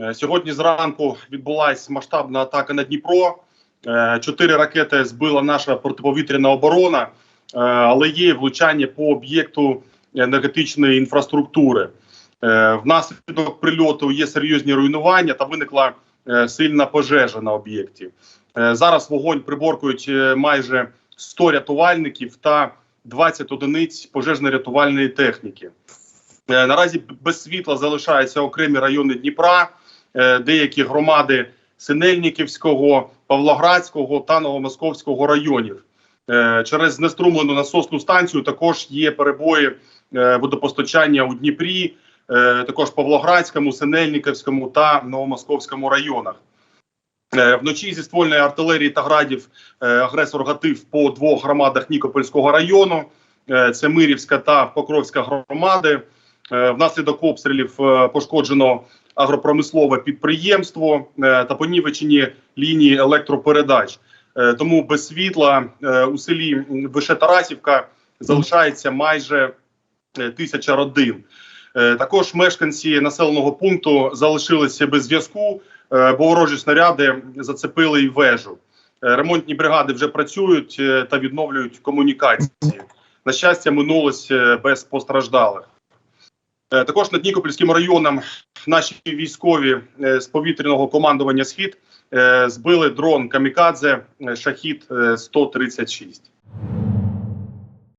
Е, Сьогодні зранку відбулася масштабна атака на Дніпро. Е, Чотири ракети збила наша протиповітряна оборона, е, але є влучання по об'єкту енергетичної інфраструктури. Внаслідок прильоту є серйозні руйнування та виникла сильна пожежа на об'єкті. Зараз вогонь приборкують майже 100 рятувальників та 20 одиниць пожежно-рятувальної техніки. Наразі без світла залишаються окремі райони Дніпра, деякі громади Синельниківського, Павлоградського та Новомосковського районів. Е, Через знеструмлену насосну станцію також є перебої е, водопостачання у Дніпрі, е, також Павлоградському, Синельниківському та Новомосковському районах. Е, Вночі зі ствольної артилерії та градів е, агресор гатив по двох громадах Нікопольського району. Е, Це Мирівська та Покровська громади. Е, Внаслідок обстрілів е, пошкоджено агропромислове підприємство е, та понівечені лінії електропередач. Е, Тому без світла е, у селі Вишетарасівка залишається майже тисяча родин. Також мешканці населеного пункту залишилися без зв'язку, бо ворожі снаряди зацепили й вежу. Ремонтні бригади вже працюють та відновлюють комунікації. На щастя, минулось без постраждалих. Е, Також над Нікопольським районом наші військові е, з повітряного командування Схід е, збили дрон Камікадзе Шахід е, 136.